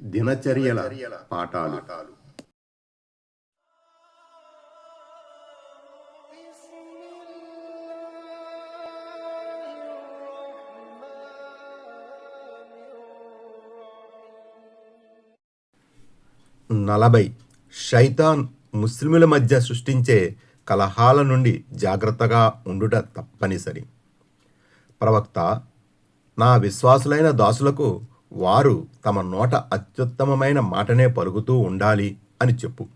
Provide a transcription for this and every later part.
దినచర్యల పాఠాలు. నలభై. షైతాన్ ముస్లిముల మధ్య సృష్టించే కలహాల నుండి జాగ్రత్తగా ఉండుట తప్పనిసరి. ప్రవక్త నా విశ్వాసులైన దాసులకు వారు తమ నోట అత్యుత్తమమైన మాటనే పలుకుతూ ఉండాలి అని చెప్పు.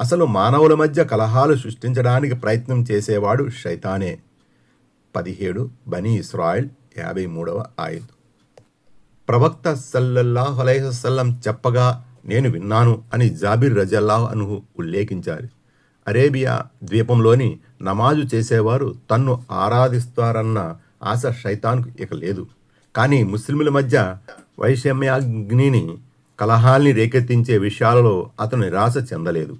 అసలు మానవుల మధ్య కలహాలు సృష్టించడానికి ప్రయత్నం చేసేవాడు శైతానే. పదిహేడు బనీ ఇస్రాయిల్ యాభై మూడవ ఆయతు ప్రవక్త సల్లల్లాహు చెప్పగా నేను విన్నాను అని జాబిర్ రజల్లాహ్ అనుహు ఉల్లేఖించారు. అరేబియా ద్వీపంలోని నమాజు చేసేవారు తన్ను ఆరాధిస్తారన్న ఆశ శైతాన్కు ఇక లేదు. కానీ ముస్లింల మధ్య వైషమ్యాగ్నిని కలహాల్ని రేకెత్తించే విషయాలలో అతను నిరాశ చెందలేదు.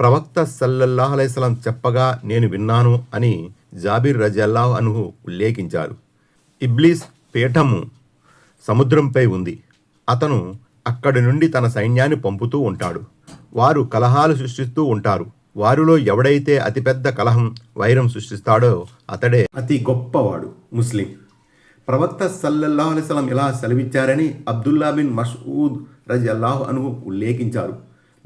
ప్రవక్త సల్లల్లాహు అలైస్లం చెప్పగా నేను విన్నాను అని జాబిర్ రజల్లాహ్ అనుహు ఉల్లేఖించారు. ఇబ్లీస్ పీఠము సముద్రంపై ఉంది. అతను అక్కడి నుండి తన సైన్యాన్ని పంపుతూ ఉంటాడు. వారు కలహాలు సృష్టిస్తూ ఉంటారు. వారిలో ఎవడైతే అతిపెద్ద కలహం వైరం సృష్టిస్తాడో అతడే అతి గొప్పవాడు ముస్లిం. ప్రవక్త సల్లల్లాహు అలైస్లం ఇలా సెలవిచ్చారని అబ్దుల్లా బిన్ మసూద్ అల్లాహ్ అను ఉల్లేఖించారు.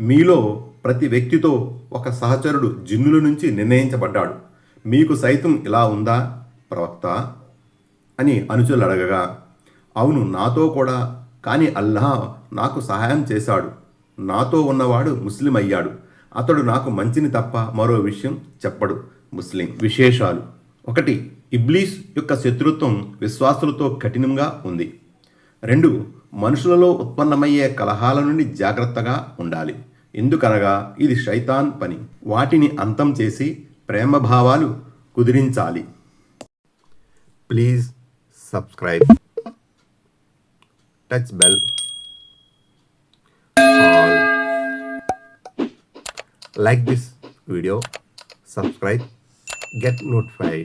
మీలో ప్రతి వ్యక్తితో ఒక సహచరుడు జిన్నుల నుంచి నిర్ణయించబడ్డాడు. మీకు సైతం ఇలా ఉందా ప్రవక్త? అని అనుచులు అడగగా అవును నాతో కూడా కానీ అల్లాహ్ నాకు సహాయం చేశాడు. నాతో ఉన్నవాడు ముస్లిం అయ్యాడు. అతడు నాకు మంచిని తప్ప మరో విషయం చెప్పడు. ముస్లిం విశేషాలు. ఒకటి ఇబ్లీస్ యొక్క శత్రుత్వం విశ్వాసులతో కఠినంగా ఉంది. రెండు మనుషులలో ఉత్పన్నమయ్యే కలహాల నుండి జాగ్రత్తగా ఉండాలి. ఎందుకనగా ఇది శైతాన్ పని. వాటిని అంతం చేసి ప్రేమభావాలు కుదిరించాలి. Please subscribe. Touch bell. like this video subscribe get notified